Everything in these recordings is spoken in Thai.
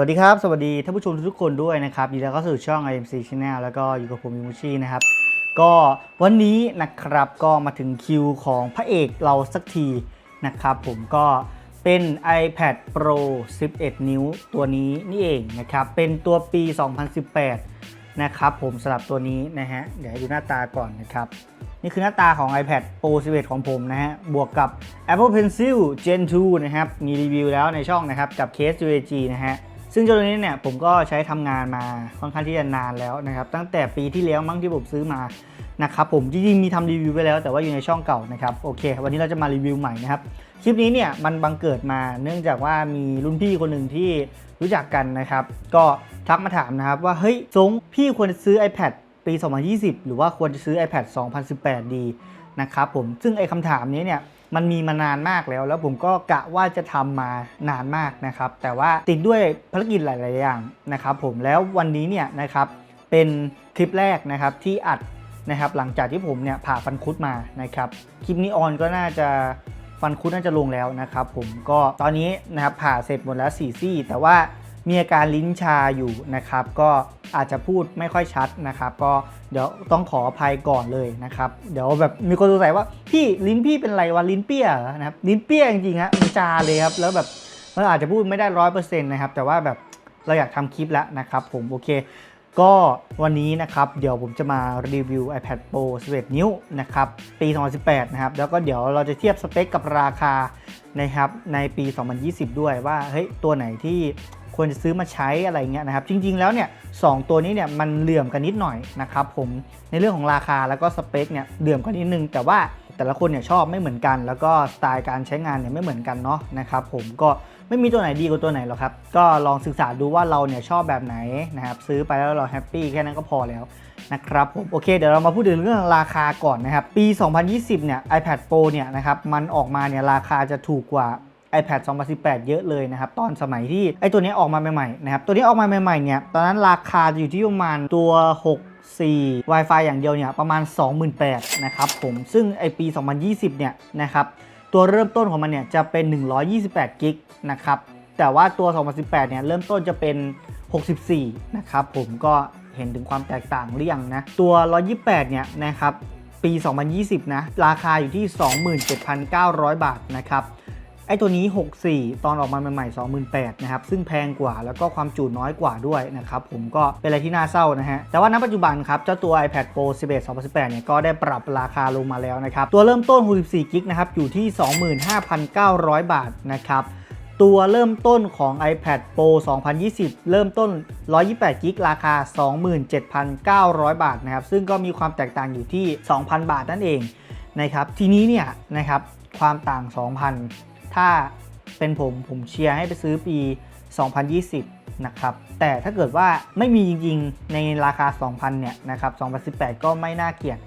วัสดีครับ สวัสดีท่านผู้ชมทุกคนด้วยนะครับยินดีต้อนรับสู่ช่อง IMC Channel แล้วก็อยู่กับผมมิมูชินะครับ ก็วันนี้นะครับก็มาถึงคิวของพระเอกเราสักทีนะครับ ผมก็เป็น iPad Pro 11 นิ้วตัวนี้นี่เองนะครับ เป็นตัวปี 2018 นะครับผมสำหรับตัวนี้นะฮะ เดี๋ยวให้ดูหน้าตาก่อนนะครับ นี่คือหน้าตาของ iPad Pro 11 ของผมนะฮะ บวกกับ Apple Pencil Gen 2 นะครับ มีรีวิวแล้วในช่องนะครับ กับเคส UAG นะฮะ ซึ่งเจ้าตัวนี้เนี่ยผมก็ใช้ทำงานมาค่อนข้างที่จะนานแล้วนะครับ ตั้งแต่ปีที่แล้วมั้งที่ผมซื้อมานะครับผมจริงๆมีทำรีวิวไปแล้วแต่ว่าอยู่ในช่องเก่านะครับโอเค วันนี้เราจะมารีวิวใหม่นะครับคลิปนี้เนี่ยมันบังเกิดมาเนื่องจากว่ามีรุ่นพี่คนหนึ่งที่รู้จักกันนะครับ ก็ทักมาถามนะครับว่าเฮ้ยซงพี่ควรจะซื้อ iPad ปี 2020 หรือว่าควรจะซื้อ iPad 2018 ดีนะครับผมซึ่งไอ้คำถามนี้เนี่ย มันมีมานานมากแล้ว แล้วผมก็กะว่าจะทำมานานมากนะครับ แต่ว่าติดด้วยภารกิจหลาย ๆ อย่างนะครับ ผมแล้ววันนี้เนี่ยนะครับเป็นคลิปแรกนะครับที่อัดนะครับ หลังจากที่ผมเนี่ยผ่าฟันคุดมานะครับคลิปนี้ออนก็น่าจะฟันคุดน่าจะลงแล้วนะครับ ผมก็ตอนนี้นะครับผ่าเสร็จหมดแล้ว4ซี่แต่ว่า มีอาการลิ้นชาอยู่นะครับ ก็อาจจะพูดไม่ค่อยชัดนะครับ ก็เดี๋ยวต้องขออภัยก่อนเลยนะครับ เดี๋ยวแบบมีคนสงสัยว่าพี่ลิ้นพี่เป็นไรวะลิ้นเปี้ยนะครับลิ้นเปี้ยจริงๆฮะมันจาเลยครับแล้วแบบมันอาจจะพูดไม่ได้ร้อยเปอร์เซ็นต์นะครับแต่ว่าแบบเราอยากทำคลิปแล้วนะครับ ผมโอเคก็วันนี้นะครับเดี๋ยวผมจะมารีวิว iPad Pro 11 นิ้วนะครับปี 2018 นะครับ แล้วก็เดี๋ยวเราจะเทียบสเปคกับราคานะครับในปี 2020 ด้วยว่าเฮ้ยตัวไหนที่ ควรจะซื้อมาใช้อะไรเงี้ยนะครับ จริง ๆ แล้วเนี่ยสองตัวนี้เนี่ยมันเหลื่อมกันนิดหน่อยนะครับผมในเรื่องของราคาแล้วก็สเปคเนี่ยเหลื่อมกันนิดนึง แต่ว่าแต่ละคนเนี่ยชอบไม่เหมือนกัน แล้วก็สไตล์การใช้งานเนี่ยไม่เหมือนกันเนาะนะครับผมก็ไม่มีตัวไหนดีกว่าตัวไหนหรอกครับ ก็ลองศึกษาดูว่าเราเนี่ยชอบแบบไหนนะครับซื้อไปแล้วเราแฮปปี้แค่นั้นก็พอแล้วนะครับผมโอเคเดี๋ยวเรามาพูดถึงเรื่องราคาก่อนนะครับ ปี 2020 เนี่ย iPad Pro เนี่ยนะครับมันออกมาเนี่ยราคาจะถูกกว่า iPad 2018 เยอะเลยนะครับ ตอนสมัยที่ไอตัวนี้ออกมาใหม่ๆนะครับ ตัวนี้ออกมาใหม่ๆเนี่ยตอนนั้นราคาจะอยู่ที่ประมาณตัว 64 Wi-Fi อย่างเดียวเนี่ยประมาณ 28,000นะครับผมซึ่งไอปี 2020 เนี่ยนะครับตัวเริ่มต้นของมันเนี่ยจะเป็น 128กิกนะครับแต่ว่าตัว 2018 เนี่ยเริ่มต้นจะเป็น 64 นะครับผมก็เห็นถึงความแตกต่างหรือยังนะ ตัว 128 เนี่ยนะครับปี 2020 นะ ราคาอยู่ที่ 27,900 บาทนะครับ ไอ้ตัวนี้ 64 ตอนออกมาใหม่ๆ 28,000นะครับ ซึ่งแพงกว่าแล้วก็ความจุน้อยกว่าด้วยนะครับ ผมก็เป็นอะไรที่น่าเศร้านะฮะ แต่ว่าณปัจจุบันครับ เจ้าตัว iPad Pro 11 2018 เนี่ยก็ได้ปรับราคาลงมาแล้วนะครับ ตัวเริ่มต้น 64กิกนะครับ อยู่ที่ 25,900 บาทนะครับตัวเริ่มต้นของ iPad Pro 2020 เริ่มต้น 128 กิก ราคา 27,900 บาทนะครับ ซึ่งก็มีความแตกต่างอยู่ที่ 2,000 บาทนั่นเองนะครับ ทีนี้เนี่ยนะครับ ความต่าง 2,000 ถ้าเป็นผมผมเชียร์ให้ไปซื้อปี 2020 นะครับ แต่ถ้าเกิดว่าไม่มีจริงๆ ในราคา 2,000 เนี่ยนะครับ 2018 ก็ไม่น่าเกลียด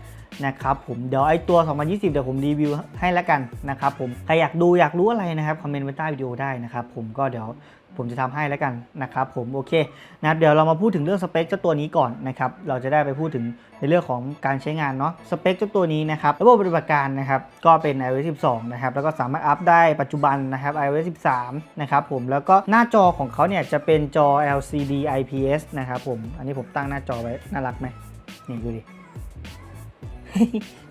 นะครับผมเดี๋ยวไอ้ตัว 2020 เดี๋ยวผมรีวิวให้แล้วกันนะครับผม ใครอยากดูอยากรู้อะไรนะครับ คอมเมนต์ไว้ใต้วิดีโอได้นะครับผมก็เดี๋ยว ผมจะทำให้แล้วกันนะครับผมโอเคนะครับเดี๋ยวเรามาพูดถึงเรื่องสเปคเจ้าตัวนี้ก่อนนะครับเราจะได้ไปพูดถึงในเรื่องของการใช้งานเนาะสเปคเจ้าตัวนี้นะครับระบบปฏิบัติการนะครับก็เป็น iOS 12 นะครับแล้วก็สามารถอัพได้ปัจจุบันนะครับ iOS 13 นะครับผมแล้วก็หน้าจอของเขาเนี่ยจะเป็นจอ LCD IPS นะครับผมอันนี้ผมตั้งหน้าจอไว้น่ารักไหมนี่ดูดิ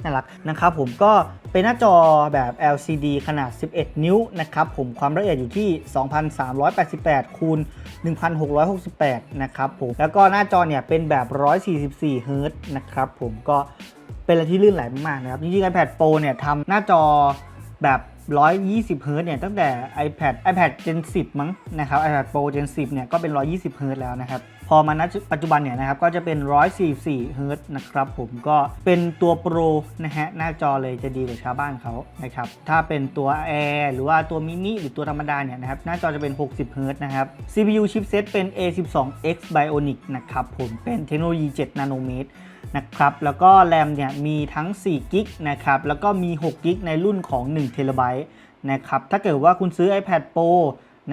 น่ารักนะครับผมก็เป็นหน้าจอแบบ LCD ขนาด 11 นิ้วนะครับผมความละเอียดอยู่ที่ 2,388 คูณ 1,668 นะครับผมแล้วก็หน้าจอเนี่ยเป็นแบบ 144 เฮิร์ตนะครับผมก็เป็นอะไรที่ลื่นไหลมากๆนะครับจริงๆ iPad Pro เนี่ยทำหน้าจอแบบ120เฮิร์ตเนี่ยตั้งแต่ iPad iPad Gen 10 มั้งนะครับ iPad Pro Gen 10 เนี่ยก็เป็น 120เฮิร์ตแล้วนะครับ พอมาณปัจจุบันเนี่ยนะครับก็จะเป็น 144เฮิรต์นะครับผมก็เป็นตัวโปรนะฮะหน้าจอเลยจะดีกว่าชาวบ้านเขานะครับถ้าเป็นตัว Air หรือว่าตัวมินิหรือตัวธรรมดาเนี่ยนะครับหน้าจอจะเป็น 60เฮิรต์นะครับ CPU chipset เป็น A12X Bionic นะครับผมเป็นเทคโนโลยี 7 นาโนเมตรนะครับแล้วก็แรมเนี่ยมีทั้ง4กิกนะครับแล้วก็มี6กิกในรุ่นของ1 t b นะครับถ้าเกิดว่าคุณซื้อ iPad Pro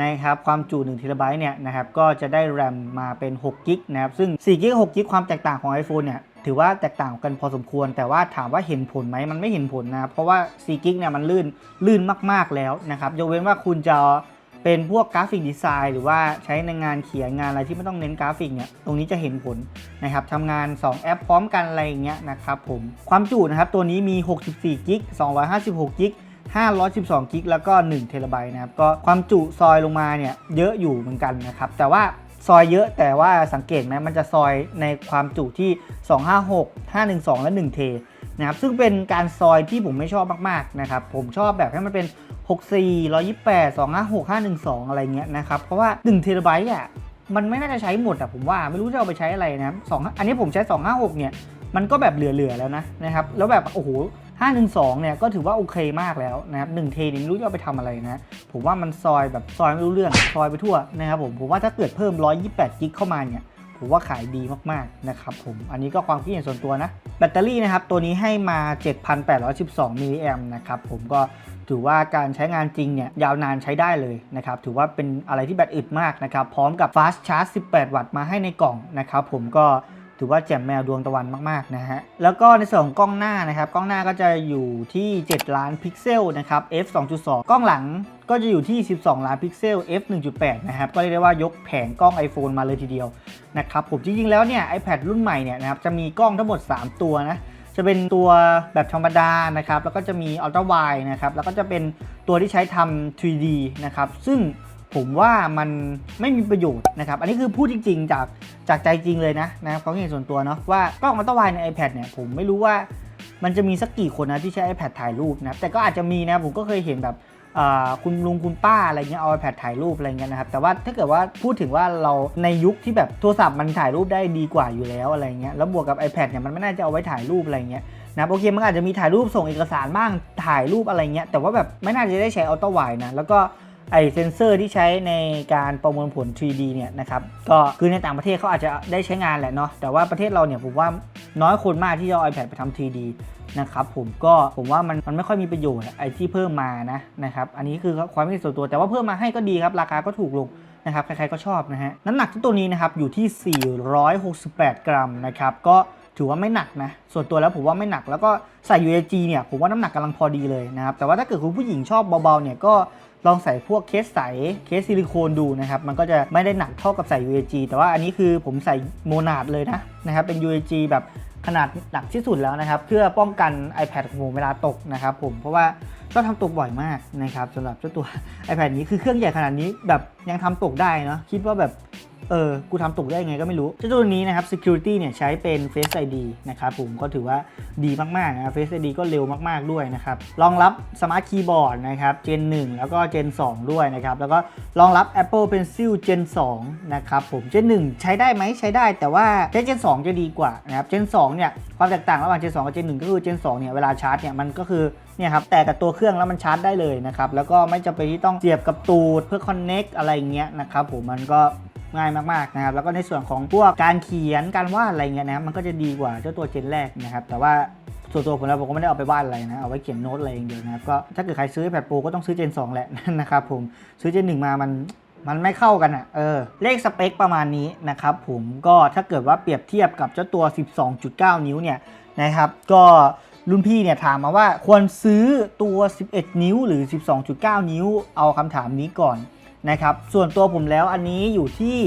นะครับความจุ1 t b เนี่ยนะครับก็จะได้แรมมาเป็น6กิกนะครับซึ่ง4กิก6กิกความแตกต่างของ iPhone เนี่ยถือว่าแตกต่างกันพอสมควร แต่ว่าถามว่าเห็นผลไหมมันไม่เห็นผลนะเพราะว่า4กิกเนี่ยมันลื่นลื่นมากๆแล้วนะครับยกเว้นว่าคุณจะเป็นพวกกราฟิกดีไซน์หรือว่าใช้ในงานเขียนงานอะไรที่ไม่ต้องเน้นกราฟิกเนี่ยตรงนี้จะเห็นผลนะครับทำงาน 2 แอปพร้อมกันอะไรอย่างเงี้ยนะครับผมความจุนะครับตัวนี้มี 64กิก256กิก 512กิกแล้วก็1เทราไบต์นะครับก็ความจุซอยลงมาเนี่ยเยอะอยู่เหมือนกันนะครับแต่ว่าซอยเยอะแต่ว่าสังเกตไหมมันจะซอยในความจุที่ 256 512 และ 1 เทนะครับซึ่งเป็นการซอยที่ผมไม่ชอบมากๆนะครับผมชอบแบบให้มันเป็น 64 128 256 512 อะไรเงี้ยนะครับเพราะว่า 1 เทราไบต์อะมันไม่น่าจะใช้หมดอะผมว่าไม่รู้จะเอาไปใช้อะไรนะครับสองอันนี้ผมใช้ 256 เนี่ยมันก็แบบเหลือๆแล้วนะนะครับแล้วแบบโอ้โห 512เนี่ยก็ถือว่าโอเคมากแล้วนะครับ1เทนี่ไม่รู้จะเอาไปทำอะไรนะผมว่ามันซอยแบบซอยไม่รู้เรื่องซอยไปทั่วนะครับผมผมว่าถ้าเกิดเพิ่ม 128กิกเข้ามาเนี่ยผมว่าขายดีมากๆนะครับผมอันนี้ก็ความคิดเห็นส่วนตัวนะ แบตเตอรี่นะครับตัวนี้ให้มา 7,812มิลลิแอมนะครับผมก็ถือว่าการใช้งานจริงเนี่ยยาวนานใช้ได้เลยนะครับถือว่าเป็นอะไรที่แบตอึดมากนะครับพร้อมกับ Fast Charge 18 วัตต์มาให้ในกล่องนะครับผมก็ ถือว่าแจ่มแมวดวงตะวันมากๆนะฮะ แล้วก็ในส่วนของกล้องหน้านะครับ กล้องหน้าก็จะอยู่ที่ 7 ล้านพิกเซลนะครับ f 2.2 กล้องหลังก็จะอยู่ที่ 12 ล้านพิกเซล f 1.8 นะครับ ก็เรียกได้ว่ายกแผงกล้อง iPhone มาเลยทีเดียวนะครับ ผมจริงๆแล้วเนี่ย iPad รุ่นใหม่เนี่ยนะครับจะมีกล้องทั้งหมด 3 ตัวนะ จะเป็นตัวแบบธรรมดานะครับ แล้วก็จะมี Ultra Wide นะครับ แล้วก็จะเป็นตัวที่ใช้ทำ 3D นะครับ ซึ่ง ผมว่ามันไม่มีประโยชน์นะครับ อันนี้คือพูดจริง ๆ จากจากใจจริงเลยนะนะครับความเห็นส่วนตัวเนาะว่ากล้อง Ultra Wide ใน iPad เนี่ยผมไม่รู้ว่ามันจะมีสักกี่คนนะที่ใช้ iPad ถ่ายรูปนะแต่ก็อาจจะมีนะผมก็เคยเห็นแบบคุณลุงคุณป้าอะไรเงี้ยเอา iPad ถ่ายรูปอะไรเงี้ยนะครับแต่ว่าถ้าเกิดว่าพูดถึงว่าเราในยุคที่แบบโทรศัพท์มันถ่ายรูปได้ดีกว่าอยู่แล้วอะไรเงี้ยแล้วบวกกับ iPad เนี่ยมันไม่น่าจะเอาไว้ถ่ายรูปอะไรเงี้ยนะโอเคมันอาจจะมีถ่ายรูปส่งเอกสารบ้างถ่ายรูปอะไรเงี้ยแต่ว่าแบบไม่น่าจะได้ใช้อัลตร้าไวนะแล้วก็ ไอเซนเซอร์ที่ใช้ในการประมวลผล 3D เนี่ยนะครับก็คือในต่างประเทศเขาอาจจะได้ใช้งานแหละเนาะแต่ว่าประเทศเราเนี่ยผมว่าน้อยคนมากที่จะเอา iPad ไปทำ 3D นะครับผมก็ผมว่ามันมันไม่ค่อยมีประโยชน์ไอที่เพิ่มมานะนะครับอันนี้คือความคิดส่วนตัวแต่ว่าเพิ่มมาให้ก็ดีครับ ราคาก็ถูกลงนะครับใครๆก็ชอบนะฮะน้ำหนักตัวนี้นะครับอยู่ที่ 468 กรัมนะครับก็ถือว่าไม่หนักนะ ส่วนตัวแล้วผมว่าไม่หนักแล้วก็ใส่ UAG เนี่ยผมว่าน้ำหนักกำลังพอดีเลยนะครับ แต่ว่าถ้าเกิดคุณผู้หญิงชอบเบาๆเนี่ยก็ ลองใส่พวกเคสใสเคสซิลิโคนดูนะครับ มันก็จะไม่ได้หนักเท่ากับใส่ UAG แต่ว่าอันนี้คือผมใส่โมนาดเลยนะนะครับ เป็น UAG แบบขนาดหนักที่สุดแล้วนะครับ เพื่อป้องกัน iPad ของผมเวลาตกนะครับผมเพราะว่าชองทำตกบ่อยมากนะครับสำหรับเจ้าตัว iPad นี้คือเครื่องใหญ่ขนาดนี้แบบยังทำตกได้เนาะคิดว่าแบบ เออ กูทำตกได้ยังไงก็ไม่รู้เจ้าตัวนี้นะครับ security เนี่ยใช้เป็น Face ID นะครับผมก็ถือว่าดีมากๆนะ Face ID ก็เร็วมากๆด้วยนะครับ รองรับ Smart Keyboard นะครับ Gen 1 แล้วก็ Gen 2 ด้วยนะครับ แล้วก็รองรับ Apple Pencil Gen 2 นะครับผม Gen 1 ใช้ได้ไหมใช้ได้ แต่ว่าใช้ Gen 2 จะดีกว่านะครับ Gen 2 เนี่ยความแตกต่างระหว่าง Gen 2 กับ Gen 1 ก็คือ Gen 2 เนี่ยเวลาชาร์จเนี่ยมันก็คือเนี่ยครับแต่กับตัวเครื่องแล้วมันชาร์จได้เลยนะครับแล้วก็ไม่จำเป็นที่ต้องเสียบกับตูดเพื่อ connect อะไรเงี้ยนะครับผมมันก็ ง่ายมากๆนะครับแล้วก็ในส่วนของพวกการเขียนการวาดอะไรเงี้ยนะครับมันก็จะดีกว่าเจ้าตัวเจนแรกนะครับแต่ว่าส่วนตัวผมแล้วผมก็ไม่ได้เอาไปวาดอะไรนะ เอาไว้เขียนโน้ตอะไรอย่างเดียวนะครับก็ถ้าเกิดใครซื้อ iPad Pro ก็ต้องซื้อ Gen 2แหละนะครับผมซื้อ Gen 1มามันมันไม่เข้ากันอะเออเลขสเปคประมาณนี้นะครับผมก็ถ้าเกิดว่าเปรียบเทียบกับเจ้าตัว 12.9 นิ้วเนี่ยนะครับก็รุ่นพี่เนี่ยถามมาว่าควรซื้อตัว 11 นิ้วหรือ 12.9 นิ้ว เอาคำถามนี้ก่อน นะครับ ส่วนตัวผมแล้วอันนี้อยู่ที่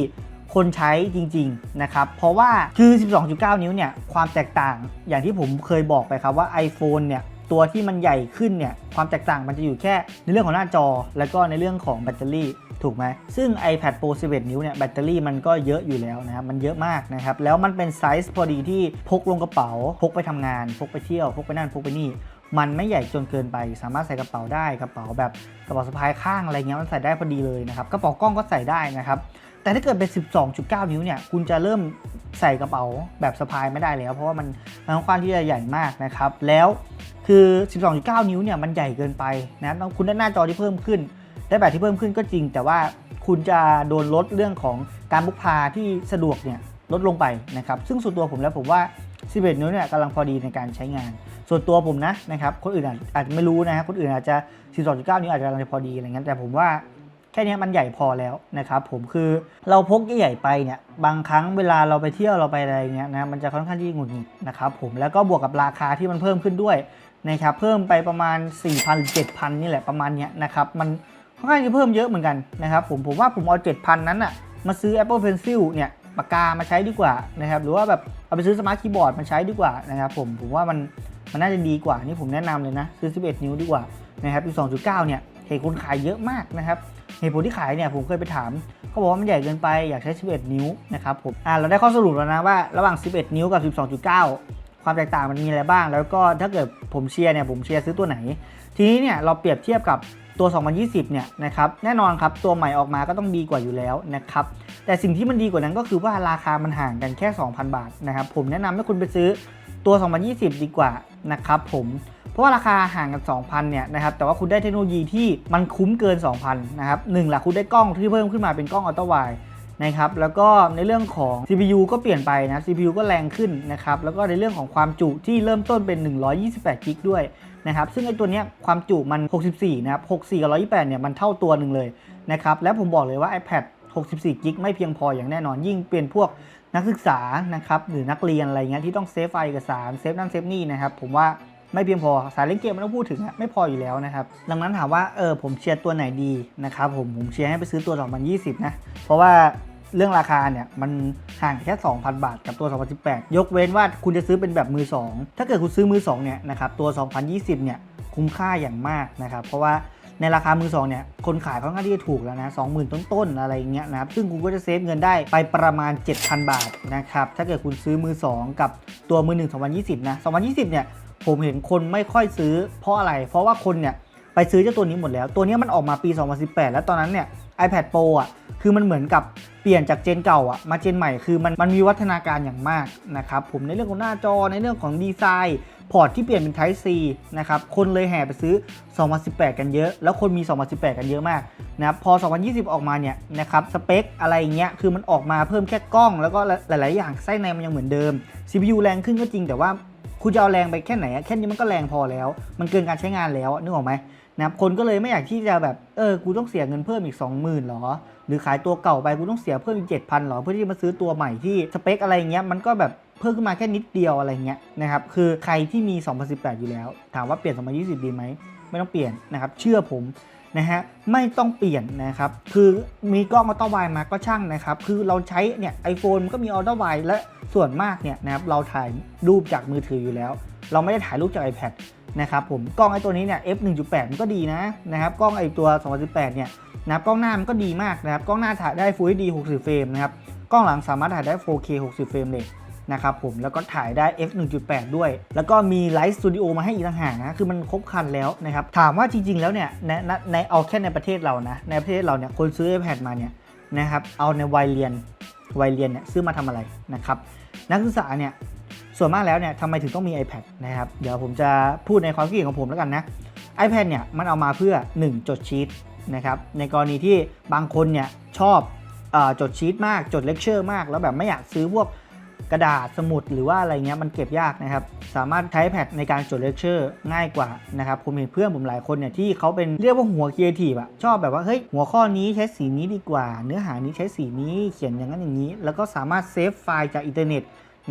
คนใช้จริงๆนะครับ เพราะว่าคือ 12.9 นิ้วเนี่ยความแตกต่างอย่างที่ผมเคยบอกไปครับว่า iPhone เนี่ยตัวที่มันใหญ่ขึ้นเนี่ยความแตกต่างมันจะอยู่แค่ในเรื่องของหน้าจอ แล้วก็ในเรื่องของแบตเตอรี่ถูกไหมซึ่ง iPad Pro 11 นิ้วเนี่ยแบตเตอรี่มันก็เยอะอยู่แล้วนะครับ มันเยอะมากนะครับ แล้วมันเป็นไซส์พอดีที่พกลงกระเป๋า พกไปทำงาน พกไปเที่ยว พกไปนั่น พกไปนี่ มันไม่ใหญ่จนเกินไป สามารถใส่กระเป๋าได้กระเป๋าแบบกระเป๋าสะพายข้างอะไรเงี้ยมันใส่ได้พอดีเลยนะครับกระเป๋ากล้องก็ใส่ได้นะครับแต่ถ้าเกิดเป็น 12.9 นิ้วเนี่ย คุณจะเริ่มใส่กระเป๋าแบบสะพายไม่ได้แล้ว เพราะว่ามันมันค่อนข้างที่จะใหญ่มากนะครับ แล้วคือ 12.9 นิ้วเนี่ยมันใหญ่เกินไปนะต้องคุณได้หน้าจอที่เพิ่มขึ้น ได้แบบที่เพิ่มขึ้นก็จริง แต่ว่าคุณจะโดนลดเรื่องของการพกพาที่สะดวกเนี่ยลดลงไปนะครับ ซึ่งส่วนตัวผมแล้วผมว่า 11 นิ้วเนี่ยกำลังพอดีในการใช้งาน ส่วนตัวผมนะนะครับคนอื่นอาจจะไม่รู้นะครับคนอื่นอาจจะ12.9 นิ้วอาจจะกำลังพอดีอะไรเงี้ยแต่ผมว่าแค่นี้มันใหญ่พอแล้วนะครับผมคือเราพกใหญ่ไปเนี่ยบางครั้งเวลาเราไปเที่ยวเราไปอะไรเงี้ยนะมันจะค่อนข้างที่หงุดหงิดนะครับผมแล้วก็บวกกับราคาที่มันเพิ่มขึ้นด้วยนะครับเพิ่มไปประมาณ 4,000หรือ7,000 นี่แหละประมาณเนี้ยนะครับมันค่อนข้างจะเพิ่มเยอะเหมือนกันนะครับผมผมว่าผมเอา 7,000 นั้นอะมาซื้อ Apple Pencil เนี่ยปากกามาใช้ดีกว่านะครับหรือว่าแบบเอาไปซื้อสมาร์ทคีย์บอร์ดมาใช้ดีกว่านะครับผมผมว่ามัน มันน่าจะดีกว่านี่ผมแนะนำเลยนะซื้อ 11 นิ้วดีกว่านะครับอี2.9 เนี่ยเหตุคนขายเยอะมากนะครับเหตุผลที่ขายเนี่ยผมเคยไปถามเขาบอกว่ามันใหญ่เกินไปอยากใช้ 11 นิ้วนะครับผมอ่าเราได้ข้อสรุปแล้วนะว่าระหว่าง 11 นิ้วกับ 12.9 ความแตกต่างมันมีอะไรบ้าง แล้วก็ถ้าเกิดผมเชียร์เนี่ยผมเชียร์ซื้อตัวไหน ทีนี้เนี่ยเราเปรียบเทียบกับ ตัว 2020 เนี่ยนะครับแน่นอนครับตัวใหม่ออกมาก็ต้องดีกว่าอยู่แล้วนะครับแต่สิ่งที่มันดีกว่านั้นก็คือว่าราคามันห่างกันแค่ 2,000 บาทนะครับผมแนะนำให้คุณไปซื้อตัว 2020 ดีกว่านะครับผมเพราะว่าราคาห่างกัน 2,000 เนี่ยนะครับแต่ว่าคุณได้เทคโนโลยีที่มันคุ้มเกิน 2,000 นะครับหนึ่งลักคุณได้กล้องที่เพิ่มขึ้นมาเป็นกล้องอัลตร้าไวนะครับแล้วก็ในเรื่องของ CPU ก็เปลี่ยนไปนะ CPU ก็แรงขึ้นนะครับแล้วก็ในเรื่องของความจุที่เริ่มต้นเป็น 128 กิกด้วย นะครับซึ่งไอ้ตัวเนี้ยความจุมัน 64 นะครับ 64 กับ 128 เนี่ยมันเท่าตัวหนึ่งเลยนะครับและผมบอกเลยว่า iPad 64 กิกไม่เพียงพออย่างแน่นอนยิ่งเป็นพวกนักศึกษานะครับหรือนักเรียนอะไรเงี้ยที่ต้องเซฟไฟล์เอกสารเซฟนั่นเซฟนี่นะครับผมว่าไม่เพียงพอสายเล่นเกมไม่ต้องพูดถึงไม่พออยู่แล้วนะครับดังนั้นถามว่าเออผมเชียร์ตัวไหนดีนะครับผมผมเชียร์ให้ไปซื้อตัว 2020 นะ เพราะว่า เรื่องราคาเนี่ยมันห่างแค่ 2,000 บาทกับตัว 2018 ยกเว้นว่าคุณจะซื้อเป็นแบบมือ 2 ถ้าเกิดคุณซื้อมือ 2 เนี่ยนะครับตัว 2020 เนี่ยคุ้มค่าอย่างมากนะครับ เพราะว่าในราคามือ2เนี่ยคนขายค่อนข้างที่จะถูกแล้วนะ20,000ต้นๆอะไรอย่างเงี้ยนะครับซึ่งคุณก็จะเซฟเงินได้ไปประมาณ 7,000 บาทนะครับถ้าเกิดคุณซื้อมือ 2 กับตัวมือ1 2020นะ2020เนี่ยผมเห็นคนไม่ค่อยซื้อเพราะอะไร เพราะว่าคนเนี่ยไปซื้อเจ้าตัวนี้หมดแล้ว ตัวนี้มันออกมาปี 2018 แล้วตอนนั้นเนี่ย iPad Pro อะคือมันเหมือนกับเปลี่ยนจากเจนเก่าอะมาเจนใหม่คือมันมันมีวัฒนาการอย่างมากนะครับผมในเรื่องของหน้าจอในเรื่องของดีไซน์พอร์ตที่เปลี่ยนเป็น Type C นะครับคนเลยแห่ไปซื้อ 2018 กันเยอะ แล้วคนมี 2018 กันเยอะมากนะครับพอ 2020 ออกมาเนี่ยนะครับสเปคอะไรเงี้ยคือมันออกมาเพิ่มแค่กล้อง แล้วก็หลาย ๆ อย่างไส้ในมันยังเหมือนเดิม CPU แรงขึ้นก็จริงแต่ว่าคุณจะเอาแรงไปแค่ไหน แค่นี้มันก็แรงพอแล้ว มันเกินการใช้งานแล้วนึกออกไหม นะครับคนก็เลยไม่อยากที่จะแบบเออกูต้องเสียเงินเพิ่มอีก 20,000หรอ หรือขายตัวเก่าไปกูต้องเสียเพิ่มอีก7,000หรอเพื่อที่จะมาซื้อตัวใหม่ที่สเปคอะไรเงี้ยมันก็แบบเพิ่มขึ้นมาแค่นิดเดียวอะไรเงี้ยนะครับคือใครที่มี 2018 อยู่แล้ว ถามว่าเปลี่ยน 2020 ดีไหมไม่ต้องเปลี่ยนนะครับเชื่อผมนะฮะไม่ต้องเปลี่ยนนะครับคือมีกล้องอัลตร้าไวด์มาก็ช่างนะครับคือเราใช้เนี่ยไอโฟนมันก็มีอัลตร้าไวด์และส่วนมากเนี่ยนะครับเราถ่ายรูปจากมือถืออยู่แล้ว เราไม่ได้ถ่ายรูปจาก iPad นะครับผมกล้องไอ้ตัวนี้เนี่ย f 1.8 มันก็ดีนะนะครับกล้องไอ้ตัว 2018 เนี่ยนะครับกล้องหน้ามันก็ดีมากนะครับกล้องหน้าถ่ายได้ Full HD 60 เฟรมนะครับกล้องหลังสามารถถ่ายได้ 4K 60 เฟรมเลยนะครับผมแล้วก็ถ่ายได้ f 1.8 ด้วย แล้วก็มีไลฟ์สตูดิโอมาให้อีกต่างหากนะคือมันครบครันแล้วนะครับถามว่าจริง ๆ แล้วเนี่ยในในในเอาแค่ในประเทศเรานะในประเทศเราเนี่ยคนซื้อ iPad มาเนี่ยนะครับเอาในวัยเรียนวัยเรียนเนี่ยซื้อมาทำอะไรนะครับนักศึกษาเนี่ย ส่วนมากแล้วเนี่ยทำไมถึงต้องมี iPad นะครับ เดี๋ยวผมจะพูดในความคิดเห็นของผมแล้วกันนะ iPad เนี่ยมันเอามาเพื่อ 1 จดชีตนะครับ ในกรณีที่บางคนเนี่ยชอบอจดชีตมาก จดเลคเชอร์มาก แล้วแบบไม่อยากซื้อพวกกระดาษสมุดหรือว่าอะไรเงี้ยมันเก็บยากนะครับ สามารถใช้ iPad ในการจดเลคเชอร์ง่ายกว่านะครับ ผมเห็นเพื่อนผมหลายคนเนี่ยที่เขาเป็นเรียกว่าหัวครีเอทีฟอะชอบแบบว่าเฮ้ยหัวข้อนี้ใช้สีนี้ดีกว่า เนื้อหานี้ใช้สีนี้เขียนอย่างนั้นอย่างนี้ แล้วก็สามารถเซฟไฟล์จากอินเทอร์เน็ต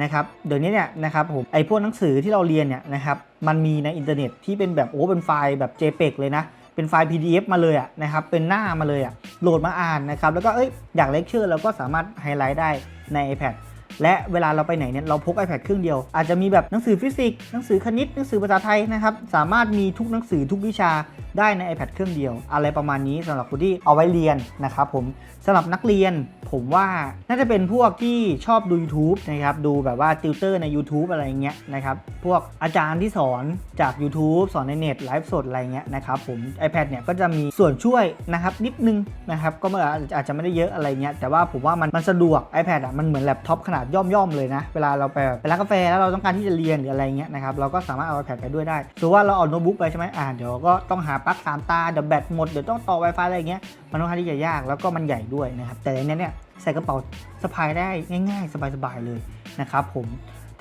นะครับเดี๋ยวนี้เนี่ยนะครับผมไอพวกหนังสือที่เราเรียนเนี่ยนะครับมันมีในอินเทอร์เน็ตที่เป็นแบบโอ้เป็นไฟล์แบบ JPEG เลยนะเป็นไฟล์ PDF มาเลยอะนะครับเป็นหน้ามาเลยอะโหลดมาอ่านนะครับแล้วก็เอ้ยอยากเลคเชอร์เราก็สามารถไฮไลท์ได้ใน iPad และเวลาเราไปไหนเนี่ยเราพก iPad เครื่องเดียว อาจจะมีแบบหนังสือฟิสิกส์หนังสือคณิตหนังสือภาษาไทยนะครับสามารถมีทุกหนังสือทุกวิชาได้ใน iPad เครื่องเดียว อะไรประมาณนี้สำหรับคนที่เอาไว้เรียนนะครับผมสำหรับนักเรียนผมว่าน่าจะเป็นพวกที่ชอบดู YouTube นะครับดูแบบว่าติวเตอร์ใน YouTube อะไรเงี้ยนะครับพวกอาจารย์ที่สอนจาก YouTube สอนในเน็ตไลฟ์สดอะไรเงี้ยนะครับผม iPad เนี่ยก็จะมีส่วนช่วยนะครับนิดนึงนะครับก็อาจจะไม่ได้เยอะอะไรเงี้ยแต่ว่าผมว่ามันมันสะดวก iPad อะมันเหมือนแล็ปท็อปขนาดย่อมๆเลยนะ เวลาเราไปไปร้านกาแฟแล้วเราต้องการที่จะเรียนหรืออะไรเงี้ยนะครับเราก็สามารถเอา iPad ไปด้วยได้สมมติว่าเราเอาโน้ตบุ๊กไปใช่ไหมอ่าเดี๋ยวก็ต้องหาปลั๊กสามตาเดี๋ยวแบตหมดเดี๋ยวต้องต่อ Wi-Fi อะไรเงี้ยมันค่อนข้างที่จะยากแล้วก็มันใหญ่ด้วยนะครับ แต่ในนี้เนี่ยใส่กระเป๋าสะพายได้ง่าย ๆ สบายๆเลยนะครับผม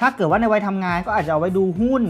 ถ้าเกิดว่าในวัยทำงานก็อาจจะเอาไว้ดูหุ้น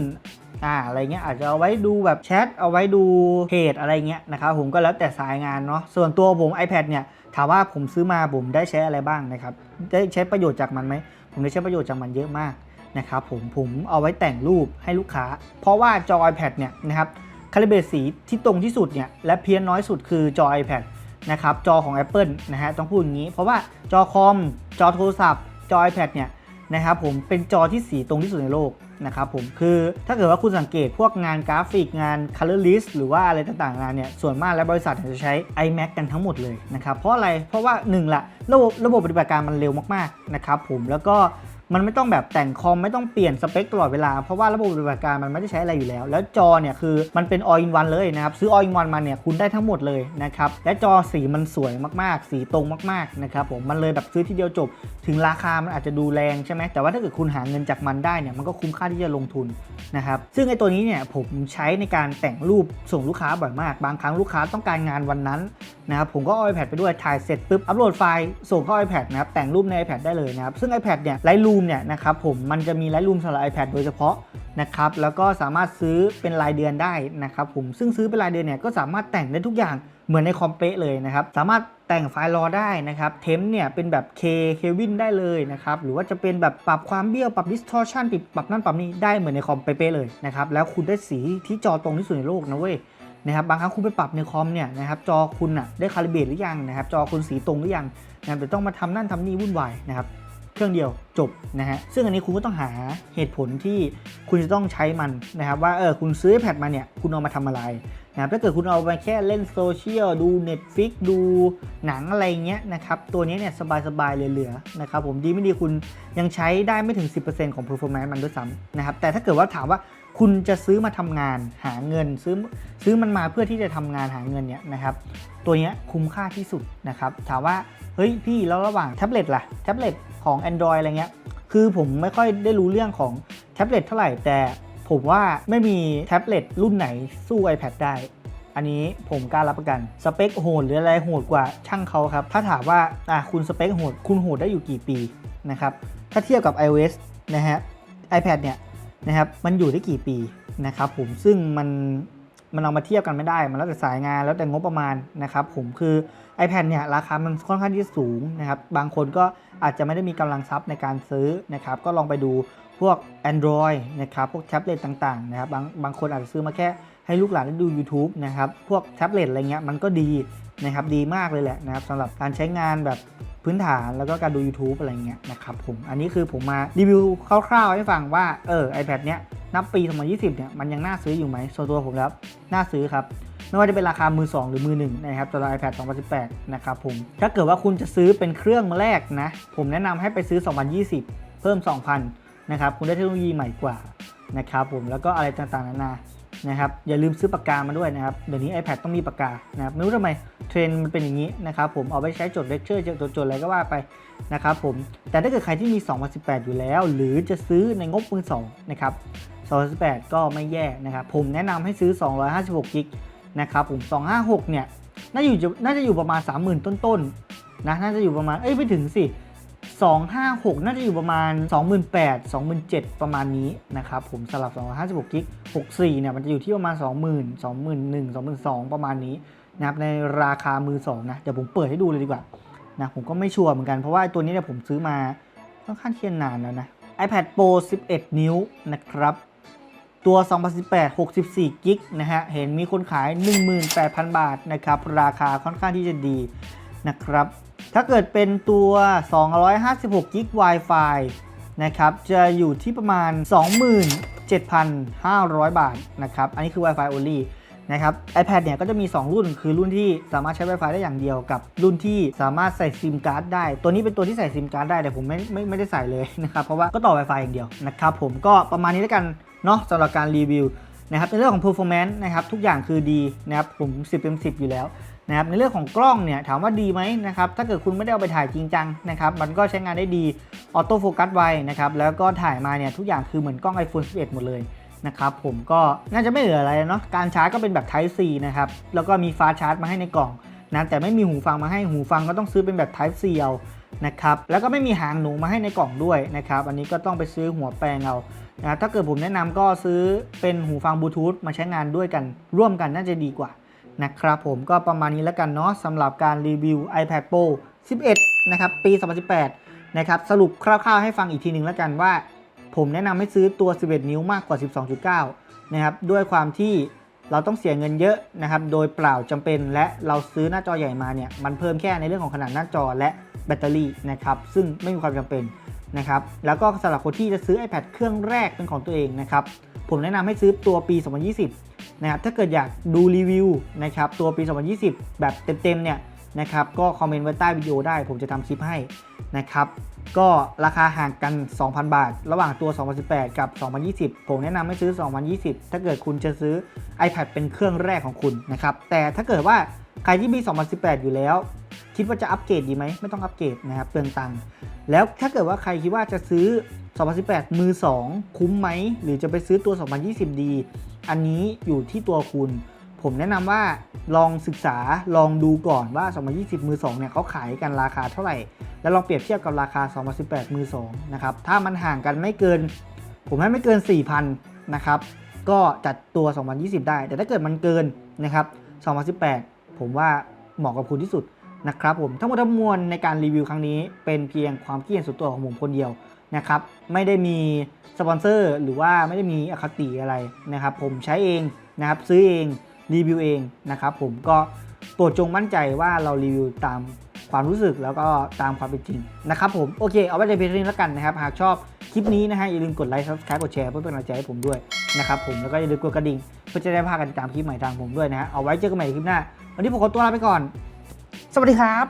อ่าอะไรเงี้ยอาจจะเอาไว้ดูแบบแชทเอาไว้ดูเพจอะไรเงี้ยนะครับผมก็แล้วแต่สายงานเนาะส่วนตัวผม iPad เนี่ยถามว่าผมซื้อมาผมได้ใช้อะไรบ้างนะครับได้ใช้ประโยชน์จากมันไหมผมได้ใช้ประโยชน์จากมันเยอะมากนะครับผมผมเอาไว้แต่งรูปให้ลูกค้า เพราะว่าจอ iPad เนี่ยนะครับคาลิเบรตสีที่ตรงที่สุดเนี่ยและเพี้ยนน้อยสุดคือจอ iPad นะครับจอของ Apple นะฮะต้องพูดอย่างนี้ เพราะว่าจอคอม จอโทรศัพท์ จอ iPad เนี่ยนะครับผมเป็นจอที่สีตรงที่สุดในโลกนะครับผมคือถ้าเกิดว่าคุณสังเกตพวกงานกราฟิกงาน Colorless หรือว่าอะไรต่างๆงานเนี่ยส่วนมากแล้วบริษัทจะใช้ iMac กันทั้งหมดเลยนะครับเพราะอะไรเพราะว่าหนึ่งละระบบระบบปฏิบัติการมันเร็วมากๆนะครับผมแล้วก็ มันไม่ต้องแบบแต่งคอมไม่ต้องเปลี่ยนสเปคตลอดเวลา เพราะว่าระบบปฏิบัติการมันไม่ได้ใช้อะไรอยู่แล้ว แล้วจอเนี่ยคือมันเป็น all in one เลยนะครับ ซื้อ all in one มาเนี่ยคุณได้ทั้งหมดเลยนะครับ และจอสีมันสวยมากๆ สีตรงมากๆนะครับผมมันเลยแบบซื้อทีเดียวจบ ถึงราคามันอาจจะดูแรงใช่ไหมแต่ว่าถ้าเกิดคุณหาเงินจากมันได้เนี่ยมันก็คุ้มค่าที่จะลงทุนนะครับซึ่งไอ้ตัวนี้เนี่ยผมใช้ในการแต่งรูปส่งลูกค้าบ่อยมาก บางครั้งลูกค้าต้องการงานวันนั้นนะครับผมก็เอา iPad ไปด้วยถ่ายเสร็จปุ๊บอัปโหลดไฟล์ส่งเข้า iPad นะครับแต่งรูปใน iPad ได้เลยนะครับซึ่ง iPad เนี่ย Lightroom เนี่ยนะครับผมมันจะมี Lightroom สำหรับ iPad โดยเฉพาะนะครับแล้วก็สามารถซื้อเป็นรายเดือนได้นะครับผมซึ่งซื้อเป็นรายเดือนเนี่ยก็สามารถแต่งได้ทุกอย่างเหมือนในคอมเป๊ะเลยนะครับสามารถแต่งไฟล์รอได้นะครับเทมเนี่ยเป็นแบบ K Kelvin ได้เลยนะครับหรือว่าจะเป็นแบบปรับความเบี้ยว ปรับ distortion ปรับปรับนั่นปรับนี่ได้เหมือนในคอมเป๊ะเลยนะครับแล้วคุณได้สีที่จอตรงที่สุดในโลกนะเว้ยนะครับบางครั้งคุณไปปรับในคอมเนี่ยนะครับจอคุณอะได้คาลิเบรตหรือยังนะครับจอคุณสีตรงหรือยังนะครับเดี๋ยวต้องมาทำนั่นทำนี่วุ่นวายนะครับ เครื่องเดียวจบนะฮะซึ่งอันนี้คุณก็ต้องหาเหตุผลที่คุณจะต้องใช้มันนะครับว่าเออคุณซื้อแพดมาเนี่ยคุณเอามาทำอะไรนะครับถ้าเกิดคุณเอาไปแค่เล่นโซเชียลดู Netflix ดูหนังอะไรเงี้ยนะครับตัวนี้เนี่ยสบายๆเหลือๆนะครับผมดีไม่ดีคุณยังใช้ได้ไม่ถึง 10%ของ performance มันด้วยซ้ำนะครับแต่ถ้าเกิดว่าถามว่าคุณจะซื้อมาทำงานหาเงินซื้อซื้อมันมาเพื่อที่จะทำงานหาเงินเนี่ยนะครับตัวเนี้ยคุ้มค่าที่สุดนะครับถามว่า เฮ้ยพี่แล้วระหว่างแท็บเล็ตล่ะแท็บเล็ตของ Android อะไรเงี้ยคือผมไม่ค่อยได้รู้เรื่องของแท็บเล็ตเท่าไหร่แต่ผมว่าไม่มีแท็บเล็ตรุ่นไหนสู้ iPad ได้ อันนี้ผมกล้ารับประกัน สเปคโหดหรืออะไรโหดกว่าช่างเขาครับ ถ้าถามว่าอะคุณสเปคโหด คุณโหดได้อยู่กี่ปีนะครับ ถ้าเทียบกับ iOS นะฮะ iPad เนี่ยนะครับ มันอยู่ได้กี่ปีนะครับผม ซึ่งมันมันเอามาเทียบกันไม่ได้ มันแล้วแต่สายงานแล้วแต่งบประมาณนะครับผม คือ iPad เนี่ยราคามันค่อนข้างที่จะสูงนะครับบางคนก็อาจจะไม่ได้มีกำลังทรัพย์ในการซื้อนะครับก็ลองไปดูพวก Android นะครับพวกแท็บเล็ตต่างๆนะครับบางบางคนอาจจะซื้อมาแค่ให้ลูกหลานได้ดู YouTube นะครับพวกแท็บเล็ตอะไรเงี้ยมันก็ดีนะครับดีมากเลยแหละนะครับสำหรับการใช้งานแบบพื้นฐานแล้วก็การดู YouTube อะไรเงี้ยนะครับผมอันนี้คือผมมารีวิวคร่าวๆให้ฟังว่าเออ iPad เนี้ยนับปี 2020 เนี่ยมันยังน่าซื้ออยู่ไหมส่วนตัวผมแล้วน่าซื้อครับ ไม่ว่าจะเป็นราคามือ 2 หรือมือ1นะครับสำหรับ iPad 2018 นะครับผม ถ้าเกิดว่าคุณจะซื้อเป็นเครื่องแรกนะ ผมแนะนำให้ไปซื้อ 2020 เพิ่ม 2,000 นะครับ คุณได้เทคโนโลยีใหม่กว่านะครับผม แล้วก็อะไรต่างๆ นานา นะครับ อย่าลืมซื้อปากกามาด้วยนะครับ เดี๋ยวนี้ iPad ต้องมีปากกา นะครับ ไม่รู้ทำไมเทรนด์มันเป็นอย่างนี้นะครับผม เอาไปใช้จดเลคเชอร์จดจดอะไรก็ว่าไปนะครับผม แต่ถ้าเกิดใครที่มี 2018 อยู่แล้ว หรือจะซื้อในงบมือสองนะครับ2018 ก็ไม่แย่นะครับ ผมแนะนำให้ซื้อ 256กิก นะครับผม 256 เนี่ย น่าอยู่น่าจะอยู่ประมาณ 30,000 ต้นๆนะ น่าจะอยู่ประมาณ เอ้ยไม่ถึงสิ 256 น่าจะอยู่ประมาณ 28,000 27,000 ประมาณนี้นะครับผมสำหรับ 256 กิก 64 เนี่ย มันจะอยู่ที่ประมาณ 20,000 21,000 22,000 ประมาณนี้นะครับในราคามือ2นะ เดี๋ยวผมเปิดให้ดูเลยดีกว่านะผมก็ไม่ชัวร์เหมือนกันเพราะว่าตัวนี้เนี่ยผมซื้อมาค่อนข้างเทียนนานแล้วนะ iPad Pro 11 นิ้วนะครับ ตัว 2018 64 กิกนะฮะ เห็นมีคนขาย 18,000 บาทนะครับ ราคาค่อนข้างที่จะดีนะครับ ถ้าเกิดเป็นตัว 256 กิก Wi-Fi นะครับ จะอยู่ที่ประมาณ 27,500 บาทนะครับ อันนี้คือ Wi-Fi only นะครับ iPad เนี่ยก็จะมี 2 รุ่น คือรุ่นที่สามารถใช้ Wi-Fi ได้อย่างเดียวกับรุ่นที่สามารถใส่ซิมการ์ดได้ ตัวนี้เป็นตัวที่ใส่ซิมการ์ดได้แต่ผมไม่ไม่ไม่ได้ใส่เลยนะครับ เพราะว่าก็ต่อ Wi-Fi อย่างเดียวนะครับผมก็ประมาณนี้แล้วกัน เนาะสำหรับการรีวิวนะครับในเรื่องของ performance นะครับทุกอย่างคือดีนะครับผม10เต็ม10 อยู่แล้วนะครับในเรื่องของกล้องเนี่ยถามว่าดีไหมนะครับถ้าเกิดคุณไม่ได้เอาไปถ่ายจริงจังนะครับมันก็ใช้งานได้ดีออโต้โฟกัสไวนะครับแล้วก็ถ่ายมาเนี่ยทุกอย่างคือเหมือนกล้อง iPhone 11 หมดเลยนะครับผมก็น่าจะไม่เหลืออะไรเนาะการชาร์จก็เป็นแบบ Type C นะครับแล้วก็มีฟ้าชาร์จมาให้ในกล่องนะแต่ไม่มีหูฟังมาให้หูฟังก็ต้องซื้อเป็นแบบ Type C เอานะครับแล้วก็ไม่มีหางหนูมาให้ในกล่องด้วยนะครับอันนี้ก็ต้องไปซื้อหัวแปลงเอา นะถ้าเกิดผมแนะนำก็ซื้อเป็นหูฟังบลูทูธมาใช้งานด้วยกัน ร่วมกันน่าจะดีกว่านะครับผมก็ประมาณนี้แล้วกันเนาะสำหรับการรีวิว iPad Pro 11 นะครับ ปี 2018 นะครับ สรุปคร่าวๆให้ฟังอีกทีหนึ่งแล้วกันว่า ผมแนะนำให้ซื้อตัว 11 นิ้วมากกว่า 12.9 นะครับ ด้วยความที่เราต้องเสียเงินเยอะนะครับ โดยเปล่าจำเป็นและเราซื้อหน้าจอใหญ่มาเนี่ย มันเพิ่มแค่ในเรื่องของขนาดหน้าจอและแบตเตอรี่นะครับ ซึ่งไม่มีความจำเป็น นะครับ แล้วก็สำหรับคนที่จะซื้อ iPad เครื่องแรกเป็นของตัวเองนะครับ ผมแนะนำให้ซื้อตัวปี 2020 นะครับ ถ้าเกิดอยากดูรีวิวนะครับ ตัวปี 2020 แบบเต็มๆ เนี่ยนะครับ ก็คอมเมนต์ไว้ใต้วิดีโอได้ ผมจะทำคลิปให้นะครับ ก็ราคาห่างกัน 2,000 บาท ระหว่างตัว 2018 กับ 2020 ผมแนะนำให้ซื้อ 2020 ถ้าเกิดคุณจะซื้อ iPad เป็นเครื่องแรกของคุณนะครับ แต่ถ้าเกิดว่า ใครที่มี 2018 อยู่แล้ว คิดว่าจะอัปเกรดดีไหมไม่ต้องอัปเกรดนะครับเปลืองตังค์แล้วถ้าเกิดว่าใครคิดว่าจะซื้อ 2018 มือ 2 คุ้มไหม หรือจะไปซื้อตัว 2020 ดี อันนี้อยู่ที่ตัวคุณ ผมแนะนำว่าลองศึกษาลองดูก่อนว่า 2020 มือ 2 เนี่ยเขาขายกันราคาเท่าไหร่ แล้วลองเปรียบเทียบกับราคา 2018 มือ 2 นะครับ ถ้ามันห่างกันไม่เกิน ผมให้ไม่เกิน 4,000 นะครับ ก็จัดตัว 2020 ได้ แต่ถ้าเกิดมันเกินนะครับ 2018 ผมว่าเหมาะกับคุณที่สุดนะครับผมทั้งหมดทั้งมวลในการรีวิวครั้งนี้ เป็นเพียงความคิดเห็นส่วนตัวของผมคนเดียวนะครับไม่ได้มีสปอนเซอร์หรือว่าไม่ได้มีอคติอะไรนะครับ ผมใช้เองนะครับซื้อเองรีวิวเองนะครับผมก็โปรดจงมั่นใจว่าเรารีวิวตามความรู้สึกแล้วก็ตามความเป็นจริงนะครับผมโอเคเอาไว้ในเพียงเท่านี้แล้วกันนะครับ หากชอบคลิปนี้นะฮะอย่าลืมกดไลค์ subscribe กดแชร์เพื่อเป็นกำลังใจให้ผมด้วยนะครับผมแล้วก็อย่าลืมกดกระดิ่งเพื่อจะได้พากันติดตามคลิปใหม่ทางผมด้วยนะฮะเอาไว้เจอกันใหม่คลิปหน้า วันนี้ผมขอตัวลาไปก่อน สวัสดีครับ